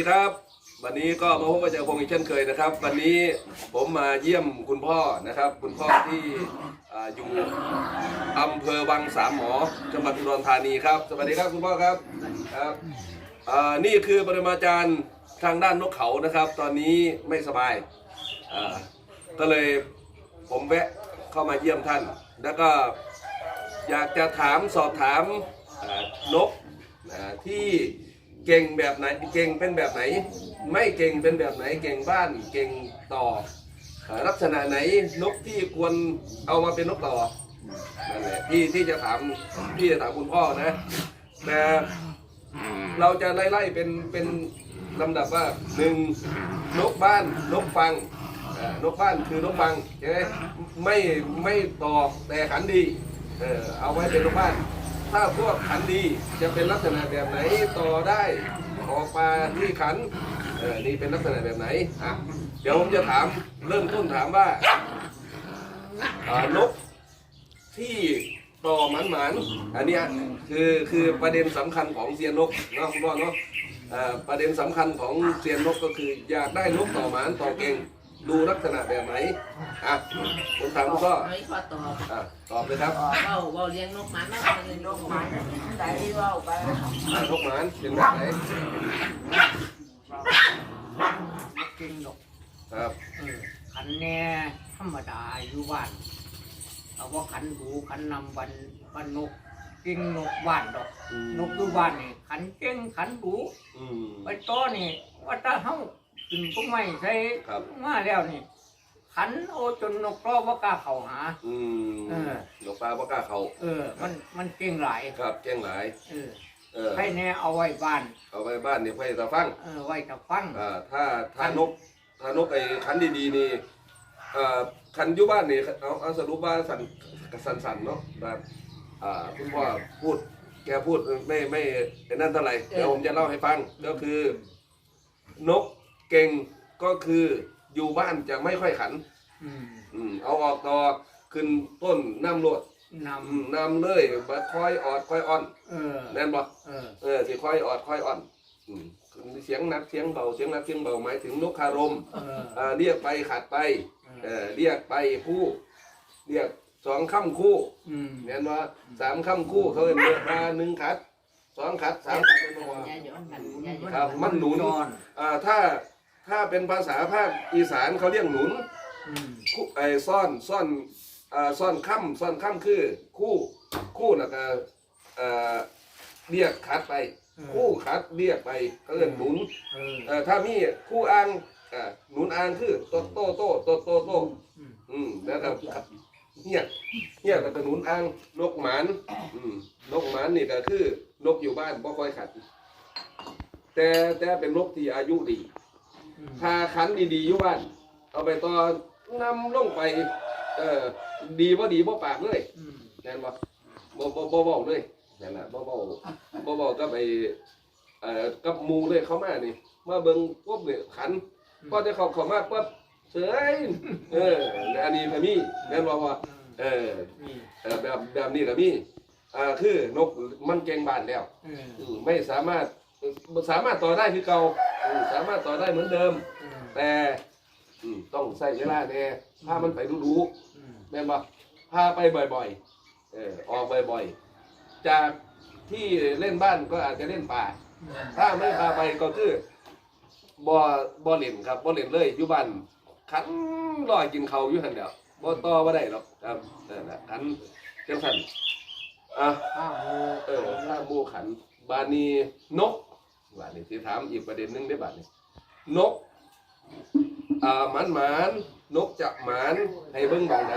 สวัสดีครับ วันนี้ก็มาพบกับเจ้าพงษ์อีกเช่นเคยนะครับ วันนี้ผมมาเยี่ยมคุณพ่อนะครับ คุณพ่อที่อ่าอยู่อำเภอวังสามหมอจังหวัดอุดรธานีครับสวัสดีครับคุณพ่อครับครับอ่านี่คือปรมาจารย์ทางด้านนกเขานะครับ ตอนนี้ไม่สบายอ่าก็เลยผมแวะเข้ามาเยี่ยมท่าน แล้วก็อยากจะถามสอบถามอ่านกที่ เก่งแบบไหนเก่งเป็นแบบไหน ไม่เก่งเป็นแบบไหนเก่งบ้านเก่งต่อลักษณะไหนนกที่ควรเอามาเป็นนกต่อนั่นแหละที่ที่จะถามที่จะถามคุณพ่อนะแต่เราจะไล่ไล่เป็นเป็นลำดับว่าหนึ่งนกบ้านนกฟังนกบ้านคือนกฟังใช่ไหมไม่ไม่ต่อแต่ขันดีเออเอาไว้เป็นนกบ้าน ถ้าพวกขันดีจะเป็นลักษณะแบบไหนต่อได้ออกมาที่ขันเออนี่เป็นลักษณะแบบไหนอะเดี๋ยวผมจะถามเริ่มต้นถามว่าอ่านกที่ต่อหมันหมันอันเนี้ยคือคือประเด็นสำคัญของเซียนนกเนาะคุณพ่อเนาะอ่าประเด็นสำคัญของเซียนนกก็คืออยากได้นกต่อหมันต่อเก่ง ดูลักษณะแบบไหนอะผมถามคุณพ่อเฮ้ยพ่อตอบอะตอบเลยครับเว้าเว้าเลี้ยงนกหมันเนาะเลี้ยงนกหมันไหนว่าไปอะนกหมันเป็นแบบไหนกินดอกครับเออขันแน่ธรรมดาอยู่บ้านเอาว่าขันหูขันนำบันบันนกกินนกบ้านดอกอืมนกอยู่บ้านนี่ขันเก่งขันหูอืมไปต้อนี่ว่าถ้าเฮา กินพวกไม่ใช่ครับ มาแล้วนี่ขันโอจนนกร้อว่ากล้าเข้าหา อืมเออนกปลาบ่กล้าเขาเออ มันมันเก่งหลายครับแจ้งหลายเออเออให้แน่เอาไว้บ้าน เอาไปบ้านนี่เพื่อจะฟังเออไว้จะฟัง อ่าถ้าถ้านกถ้านกไอ้คันดีๆนี่เอ่อคันอยู่บ้านนี่เอาเอาสรุปว่าสันสันสันๆเนาะแบบอ่าคุณพ่อพูดแกพูดไม่ไม่ไอ้นั่นเท่าไหร่เดี๋ยวผมจะเล่าให้ฟังก็คือ นก เก่งก็คืออยู่บ้านจะไม่ค่อยขัน อืมอืมเอาออกต่อขึ้นต้นน้ำรวดนอืมน้ำเลยบัดคอยออดคอยอ่อนำเออแน่นบ่เออเออสิคอยออดคอยอ่อนอืมเสียงหนักเสียงเบาเสียงหนักเสียงเบาหมายถึงนกคารมเอออ่าเรียกไปขัดไปเออเรียกไปคู่เรียกสองคำคู่ อืมแน่นว่าสามคำคู่เขาเรียกมาหนึ่งขัดสองขัดสามขัดเป็นว่าอย่าย้อนกันอย่าย้อนครับมันหนุนจอนอ่าถ้า ถ้าเป็นภาษาภาคอีสานเขาเรียกหนุนอืมคู่ไอ้ซ่อนซ่อนอ่าซ่อนค่ำซ่อนค่ำคือ คู่คู่แล้วก็เอ่อเรียกคัดไป คู่คัดเรียกไปเขาเรียกหนุนเออเอ่อถ้ามีคู่อ้างอ่าหนุนอ้างคือโตโตโตโตโตโตอืมอืมแล้วก็เฮียเฮียแล้วก็หนุนอ้างนกหมานอืมนกหมานนี่ก็คือนกอยู่บ้านบ่ค่อยขัดแต่แต่เป็นนกที่อายุดี อืมถ้าขันดีๆอยู่บ้าน เอาไปตอนนำลงไปเออดีบ่ดีบ่ปากเลยอืมแน่นบ่บ่บ่บ่บอกเลยนั่นแหละบ่บ่บ่บอกกับไอ้เอ่อกับหมูเลยเขามานี่มาเบิ่งปุ๊บเนี่ยขันพอจะเข้าเข้ามาปุ๊บเสยเอออันนี้ก็มีแม่นบ่ว่าเออนี่เออแบบแบบนี้ก็มีอ่าคือนกมันเก่งบ้านแล้วเอออืมไม่สามารถ สามารถต่อได้คือเก่าอืมสามารถต่อได้เหมือนเดิมเออแต่อืมต้องใส่เวลาแน่พามันไปดูดูอืมแม่นบ่พาไปบ่อยๆเออออกบ่อยๆ จากที่เล่นบ้านก็อาจจะเล่นป่า ถ้าไม่พาไปก็คือบ่บ่เล่นครับบ่เล่นเลยอยู่บ้านขันรอกินเขาวอยู่หั่นเดียวบ่ต่อบ่ได้หรอกครับนั่นแหละขันจังซั่นอะ ข้าวหมูเออถ้าหมู่ขันบานีนก บานี้สิถามอีกประเด็นหนึงได้บาดนี้นกอ่าหมันหมานนกจะหมานให้เบิ้งบางไหน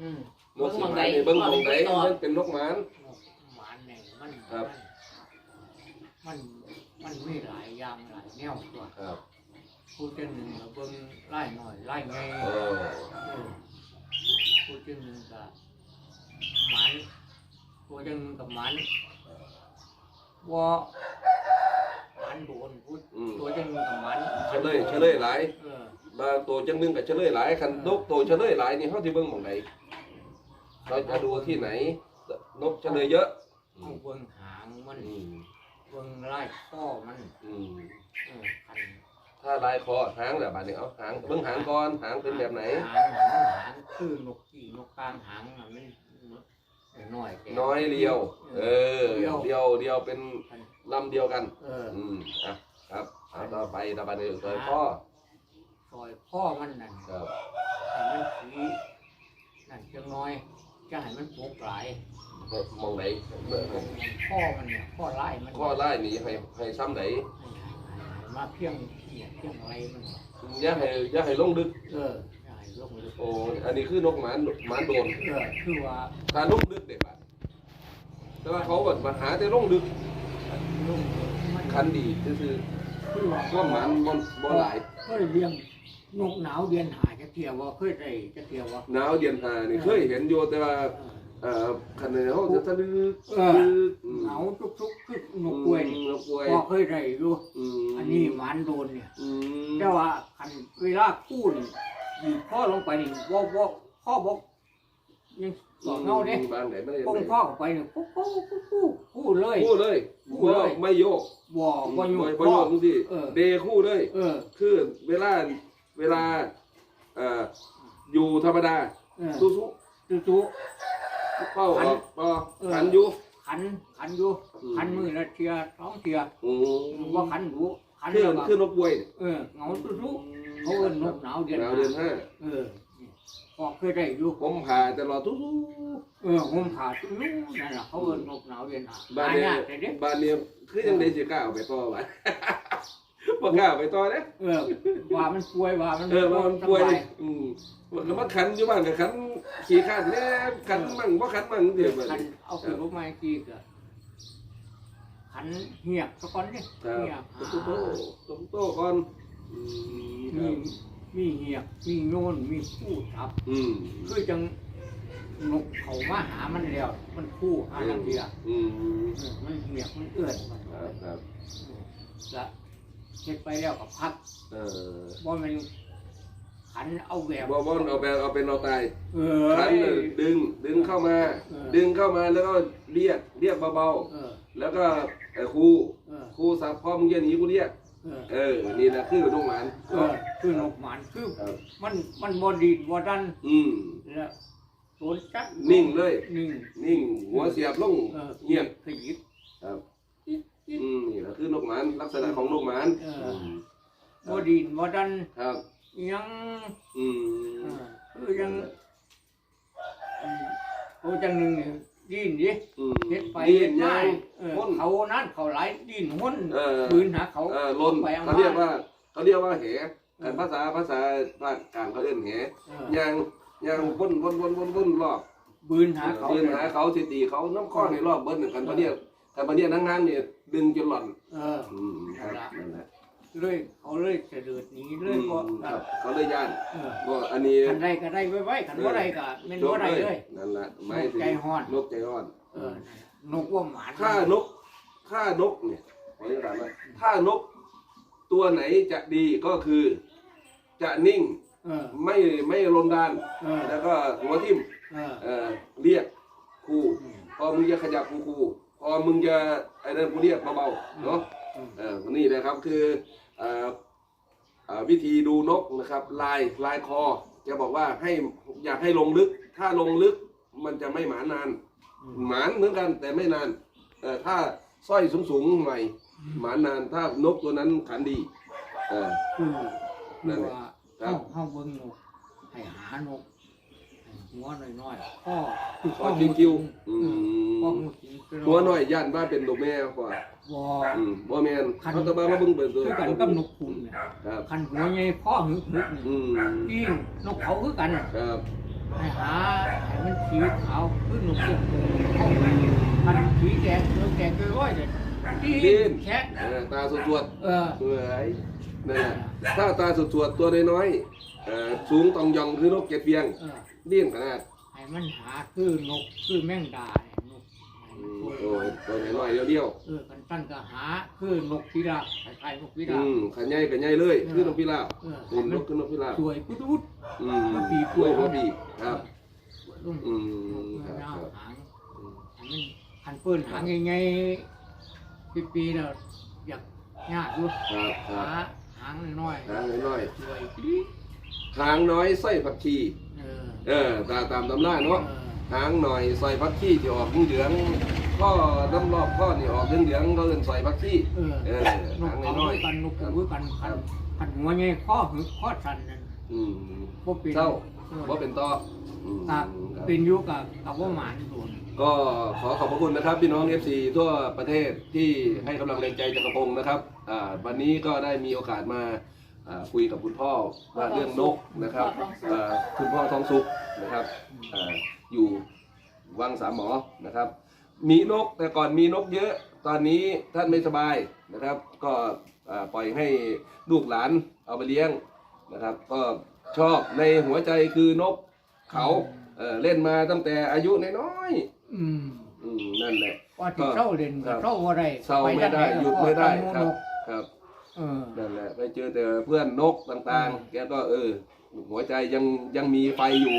อืม นกสิหมานให้เบิ้งบางไหนมันเป็นนกหมานนกหมานเนี่ยมันครับ มันมันมีหลายอย่างหลายแนวตัวครับผู้เจ้าหนึ่งก็เบิ่งไล่หน่อยไล่ไงเออเออผู้เจ้าหนึ่งก็หมันผู้เจ้าหนึ่งก็หมัน ว่าหมันโดนผู้อืมตัวเจ้าหนึ่งก็หมันเฉลยเฉลยหลาย เออบางตัวจังหนึงกับเฉลยหลายคันนกตัวเฉลยหลายนี่เฮาสิเบิ่งบางไหนเราจะดูที่ไหน นกเฉลยเยอะเอาเบิ่งหางมันอืมเบิ่งไล่ข้อมันอืมเออคันถ้าลายคอหางแบบบาดนี้เอาหางเบิ่งหางก่อนหางเป็นแบบไหน หางหางหางคือนกกี่นกกลางหางน่ะมัน น้อยแค่น้อยเดียว เออเดียวเดียวเดียวเป็นลำเดียวกันเอออืมอะครับเอาต่อไปต่อไปเลยเลยพ่อซอยข้อมันนั่นครับให้มันสีนั่นจังน้อยจะให้มันปกหลายมองไหนข้อมันเนี่ยข้อไล่มันข้อไล่นี่ให้ให้ซ้ำไหนมาเพียงเขียเพียงอะไรมันอย่าให้อย่าให้ลงดึกเออได้ ลงเลยโอ้อันนี้คือนกหมานหมานโดนเออคือว่าถ้าลงดึกเด็กบาดแต่ว่าเขาแบบมาหาแต่ลงดึกลงมันคันดีคือคือว่าๆว่าหมานบ่บ่หลายเคยเลี้ยงนกหนาวเดือนหาจะเกี่ยวว่าเคยได้จะเกี่ยวว่าหนาวเดือนหานี่เคยเห็นอยู่แต่ว่าเออเอ่อคันเขาจะทะลึกเออลึกหนาวทุกๆคือนกกล้วยนี่นกกล้วยพอเคยได้อยู่มอันนี้หวานโดนเนี่ยอืมแต่ว่าคันเวลาคู่นี่ ยีบข้อลงไปนี่วอกวอกข้อบอกยังสอนเงาเนี่ยบ้านไหนไม่ได้ป้องข้อเข้าไปเนี่ยปุ๊บปุ๊บปุ๊บปุ๊บคู่เลยคู่เลยคู่แล้วไม่โยกบ่บ่อยู่ไม่โยกดูสิเออเดคู่เลย เออ คือเวลาเวลาเอ่ออยู่ธรรมดาเออสู้สู้จู่จู่เป้าออกปอเออขันอยู่ขันขันอยู่อืมขันมือละเทียสองเทียอืมว่าขันอยู่ ขันคือแล้วก็คือนกบวยเออเหงาจู่จู่เขาเอิ้นนกหนาวเดือนหนาวเดือนห้าเออพอเคยได้อยู่ผมผ่าตลอดทุกเออผมขาดจู่จู่นั่นแหละเขาเอิ้นนกหนาวเดือนหาบ้านหาเนี้ยากแต่เด็กบ้านเนี้ยคือยังได้สิกล้าเอาไปต่อวะ บ่กล้าเอาไปต่อเด้ เออว่ามันป่วยว่ามันเออว่ามันป่วยสบาอืมแล้วมาขันอยู่บ้านกับขันขี่ข้านแน่ขันมั่งบ่ขันมั่งเดี๋ยวบัดขันนี้เอาขึ้นรถมากี่ก็ ขันเหียบสักก้อนนี่ครับเหียบตุ๊กโตตุ๊กโตก่อนอืมคมีรับมีเหียบมีโน่นมีคู่ทับ อืมคือจังนกเขามาหามันแล้ว มันคู่หาลังเดียอืมเออมันเหียบมันเอื้อนมันครับครับละเช็ดไปแล้วก็พักเออบ่แมัน ขันเอาแบบบ่บ่เอาแบบเอาเป็นเอาตายเออ ขันเลยดึงดึงเข้ามา เออ ดึงเข้ามาแล้วก็เรียกเรียกเบาเออ ๆแล้วก็เอ่อครูเออ ครูสับพ่อมึงอย่าหนีกูเรียกเออเออนี่แหละคือลูกหลานเออคือนกหมานคือครับมันมันบ่ดีดบ่ดันอืม แล้วโดนจัดนิ่งเลย นิ่ง นิ่งหัวเสียบลงเออ เงียบขยิบครับจิ๊บจิ๊บอืมนี่แหละคือนกหมานลักษณะของนกหมานเออมบ่ดีดบ่ดันครับ ยังอืมเออคือยังอืมโอ้จังหนึงนี่ดิ้นดิอืมเฮ็ดไปดีเฮ็ดยัมางเออพ่น เขานั้นเขาหลายดิ้นห้นเออ ปืนหาเขาเออลนไปเขาเรียกว่าเขาเรียกว่าแหอันภาษาภาษาภาคกลางเขาเรียกแหเออยางยางวนวนวนวนวนรอบปืนหาเขาเดินหาเขาสิตีเขาน้ำข้อในรอบเบิ้ลหนึ่งกันพอเนี่ยกันพอเนี่ยนั่งนั่งเนี่ยดึงจนหล่อนเออ อืมครับนั่นแหละ เลยเขาเลยเสด็จหนีเลยบ่อืมครับ เขาเลยย่านเออว่าอันนี้คันใดก็ได้ไว้ไว้คันบ่ได้ก็แม่นบ่ได้เลย นั่นแหละไม่ถึงใจฮ้อน นกใจฮ้อน เออนกว่าหมานถ้านกถ้านกเนี่ยขออนุญาตนะถ้านกตัวไหนจะดีก็คือ จะนิ่งเออไม่ไม่ลนดาน เออแล้วก็หัวทิ่มเออเอ่อเรียกครูอืม พอมึงจะขยับครูครูพอมึงจะไอ้นั่นกูเรียกเบาๆเนาะอืม เออนี่นะครับคือเอ่อเอ่อ วิธีดูนกนะครับลายลายคอจะบอกว่าให้อยากให้ลงลึก ถ้าลงลึกมันจะไม่หมานานอืมหมานเหมือนกันแต่ไม่นานเออถ้าสร้อยสูงๆใหม่ หมานานถ้านกตัวนั้นขันดีเออคือนั่คืนอแหละว่าครัเฮาบเฮาเบิ่งนกให้หานก ให้หัวน้อยๆข้อคือคอคิ้วๆอืข้อมหูสิงคือตัวน้อยย่านว่าเป็นลูกแม่กว่าบ่ อืมบ่แม่นเขาจะมามาเบิ่งเปิดตัวคือกันกับนกขุนเนี่ยครับคันหัวใหญ่ข้อหึกหึกนี่อืมยิ่งนกเขาคือกันครับให้หาให้มันสีขาวคือนกเก็บเข้าไปคันสีแดงเออแดงร้อยๆเลยดีแค่เออตาสวดเออๆเอ้ย นั่นแหละถ้าตาสวดๆตัวน้อยๆเอ่อสูงตองยองคือนกเจ็ดเพียงเออเลี้ยงขนาดให้มันหาคือนกคือแมงดาเนี่ยนกอืมโอ้ยตัวน้อยๆเดียวเออกันตั้นก็หาคือนกพิราบคล้ายๆนกพิๆราอืบมขันใหญ่กับใหญ่เลยคือนกพิราบเออหุ่นนกคือนกพิราบสวยพุทธุดอืมหัวปีกกล้วยหัวปีกครับสวยลุ่มอืนมกครับยาวครับ หางอืมให้มันคันเปิ้นหางใหญ่ๆปีปีๆเนี่ยอยากยากอยู่ครับคหารับหา งน้อยหางน้อยๆสวยดีๆหางน้อยไส้ผักชีเออเออตามตามตำราเอเนาะอหางหน่อยซอยพักขี้ที่ออกเหลืองๆข้อน้ำรอบข้อนี่ออกเหลืองๆเขาเรียกซอยพักขี้เออเออนกหางเขาน้อยด้วยกันนกเขาด้วยกันพันพันหัวใหญ่ข้อหึกข้อสันนั่นๆอืมบ่เป็นเศร้าออว่าเป็นต่ออืมครับครับเป็นอยู่กับกับว่าหมานโดน ก็ขอขอบพระคุณนะครับ พี่น้อง FC ทั่วประเทศที่ให้กำลังแรงใจจักรพงศ์นะครับอ่าวันนี้ก็ได้มีโอกาสมาอ่าคุยกับคุณพ่อว่าเรื่องนกนะครับอ่าคุณพ่อทองสุขนะครับอ่าอยู่วังสามหมอนะครับ มีนกแต่ก่อนมีนกเยอะ ตอนนี้ท่านไม่สบายนะครับ ก็อ่าปล่อยให้ลูกหลานเอาไปเลี้ยงนะครับ ก็ชอบในหัวใจคือนกเขาเอ่อเล่นมาตั้งแต่อายุน้อยๆ อืมอืมนั่นแหละ ว่าที่เศร้าเล่นครับ เศร้าว่าไรเศร้าไม่ได้หยุดไม่ได้ครับนกครับเออ นั่นแหละ ไปเจอแต่เพื่อนนกต่างอืมๆแกก็เออ หัวใจยังยังมีไฟอยู่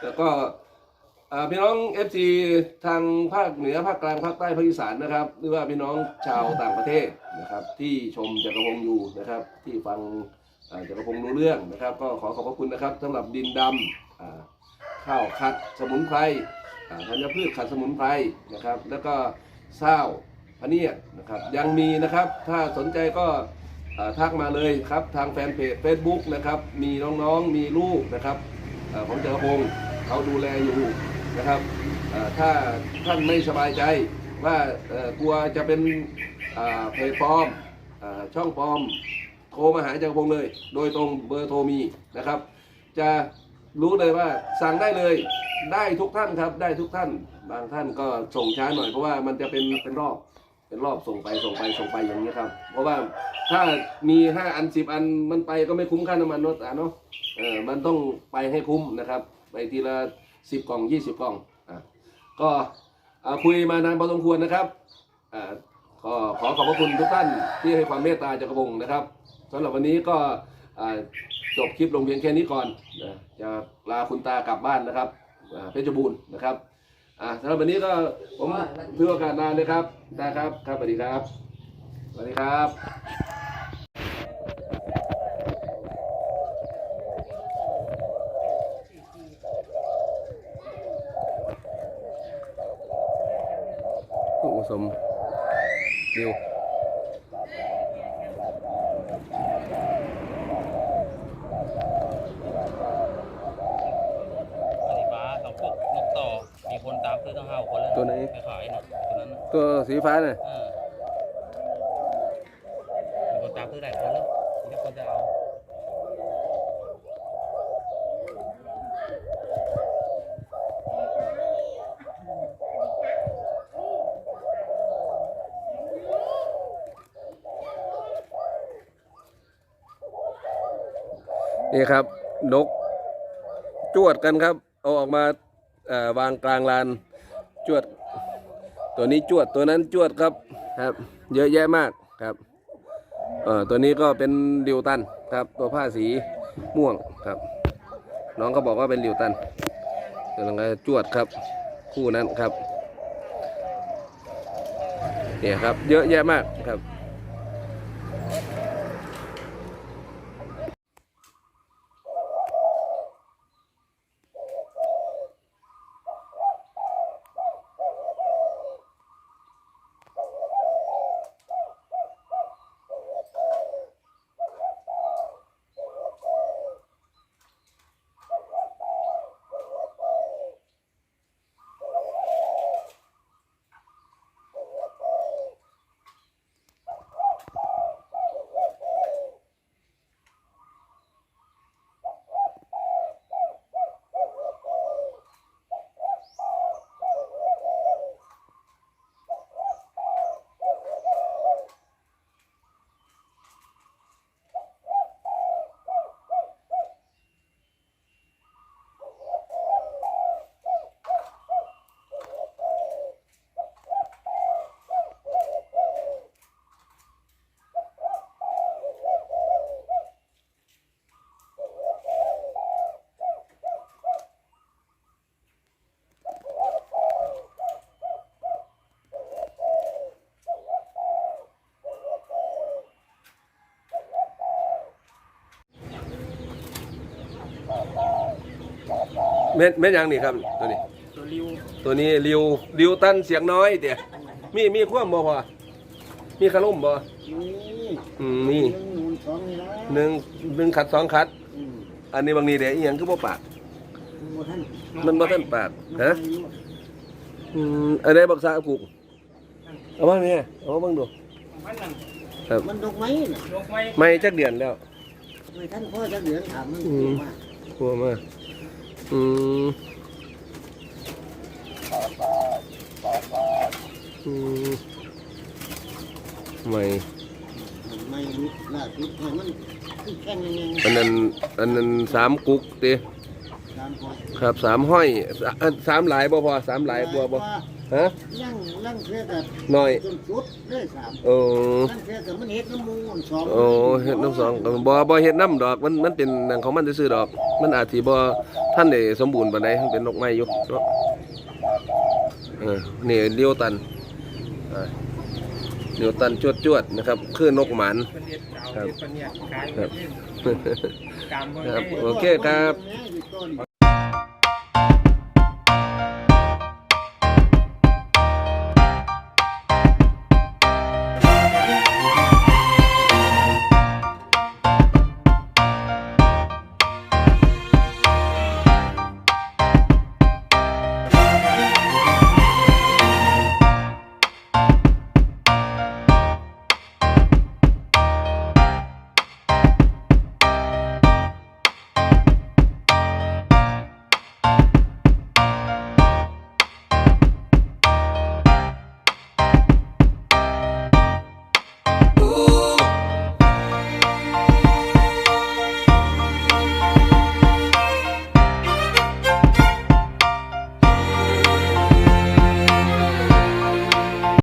แต่ก็อ่าพี่น้องเอฟซีทางภาคเหนือภาคกลางภาคใต้ภาคอีสานนะครับ หรือว่าพี่น้องชาวต่างประเทศนะครับ ที่ชมจักรพงศ์อยู่นะครับ ที่ฟังอ่าจักรพงศ์รู้เรื่องนะครับ ก็ขอขอบพระคุณนะครับสำหรับดินดำอ่าข้าวขัดสมุนไพรอ่า ธัญพืชขัดสมุนไพรนะครับ แล้วก็ข้าวพเนียดนะครับ ยังมีนะครับ ถ้าสนใจก็ทักมาเลยครับ ทางแฟนเพจ Facebook นะครับ มีน้องๆ มีลูกนะครับของจักรพงศ์เขาดูแลอยู่นะครับถ้าท่านไม่สบายใจว่ากลัวจะเป็นเพจปลอมอช่องปลอมโทรมาหาเจักรพงศ์เลย โดยตรงเบอร์โทรมีนะครับ จะรู้เลยว่าสั่งได้เลย ได้ทุกท่านครับ ได้ทุกท่าน บางท่านก็ส่งช้าหน่อยเพราะว่ามันจะเป็นเป็นรอบเป็นรอบส่งไปส่งไปส่งไปอย่างนี้ครับ เพราะว่าถ้ามีห้าอันสิบอันมันไปก็ไม่คุ้มค่าน้ำมันเนอะอะเนาะเออมันต้องไปให้คุ้มนะครับ ไปทีละสิบกล่องยี่สิบกล่องอะก็คุยมานานพอสมควรนะครับอ่าก็ขอขอบพระคุณทุกท่านที่ให้ความเมตตาจักระพงศ์นะครับสำหรับวันนี้ก็อ่าจบคลิปลงเพียงแค่นี้ก่อนนะจะลาคุณตากลับบ้านนะครับ อ่าเพชรบูรณ์นะครับอ่าสำหรับวันนี้ก็ผมเพื่อโอกาสหนาเลยครับได้ครับครับสวัสดีครับสวัสดีครับผู้ผสมดิว สีฟ้ากับพวกนกต่อ มีคนตามซื้อตั้งห้าคนแล้ว ตัว ไหนไปขายนะตัวนั้นน่ะตัวสีฟ้าเนี่ยเออมีคนตามซื้อหลายคนแล้วมีคนจะเอานี่ครับ นก จวดกันครับ เอาออกมาเอ่อวางกลางลาน จวด ตัวนี้จวดตัวนั้นจวดครับครับ เยอะแยะมากครับเอ่อตัวนี้ก็เป็นดิวตันครับ ตัวผ้าสีม่วงครับ น้องก็บอกว่าเป็นดิวตันกำลังจะจวดครับ คู่นั้นครับเนี่ยครับ เยอะแยะมากครับ แม่นแม่นยังนี่ครับตัวนี้ ตัวริวตัวนี้ริวริวตันเสียงน้อยเตี่ยมีมีความบ่พอมีขลุ่มบ่นี่อืมมีหนึ่งหนุนสองนี่ละหนึ่งหนึ่งขัดสองขัด อืมอันนี้บางนี้เดี๋ยวอีหยังคือบ่ปาก บ่ท่านมันบ่ทันปากฮะมันอยู่อืมอันใดบักษากุกเอามาเนี่ยเอามาเบิ่งดู มันนั่นครับ มันดอกไม้น่ะยกไว้ไม่จักเดือนแล้ว ไม่ท่านพ่อจะเหลือนถามมันอืมมากลัวมา อืมอืมไม่ไม่รู้ล่าสุดให้มันขึ้นแข้งยังไงอันนั้นอันนั้นสามกุกเตตามพอครับสามห้อยสาอันสามหลายบ่พอสามหลายกลัวบ่ฮะยั่งยั่งเพื่อกับน้อยจนสุดได้สามโอ้ยั่งเพื่อกับมันเฮ็ดน้ำมูกสองโอ้เฮ็ดน้ำสองก็บ่บ่เฮ็ดน้ำดอกมันมันเป็นหนังของมันซื่อๆดอก มันอาจสิบ่ ท่านเดสมบูรณ์ปานใดมันเป็นนกไม้อยู่เนาะเออนี่เลียวตันเลียวตันจวดๆนะครับ คือนกหมันครับเอ็ดเป็นครับเล่นกามเบร์ครับโอเคครับ